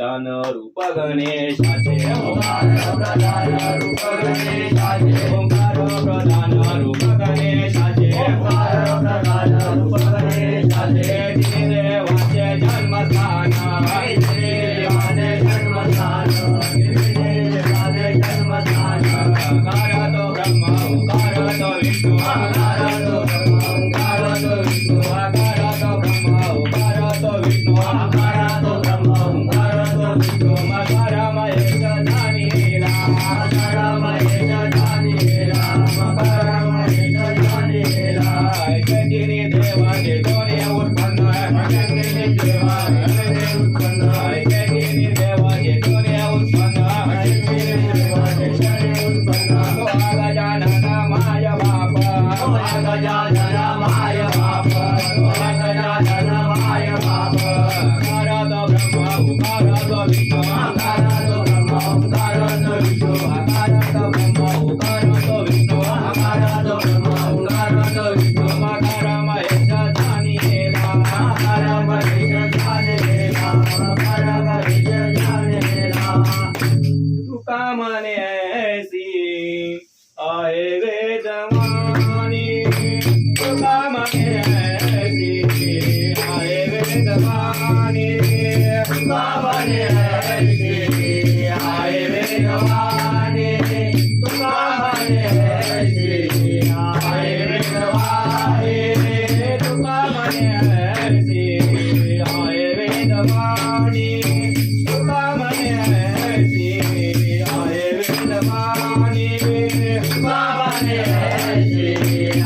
प्रधान रूप गणेश जय प्रधान रूप गणेश जय ओंकार प्रधान रूप गणेशा जन्म स्थान ब्रह्म विष्णु विष्णु ब्रह्म Vishnu Om Kara Do Brahma Om Kara Do Vishnu Om Kara Do Brahma Om Kara Bye.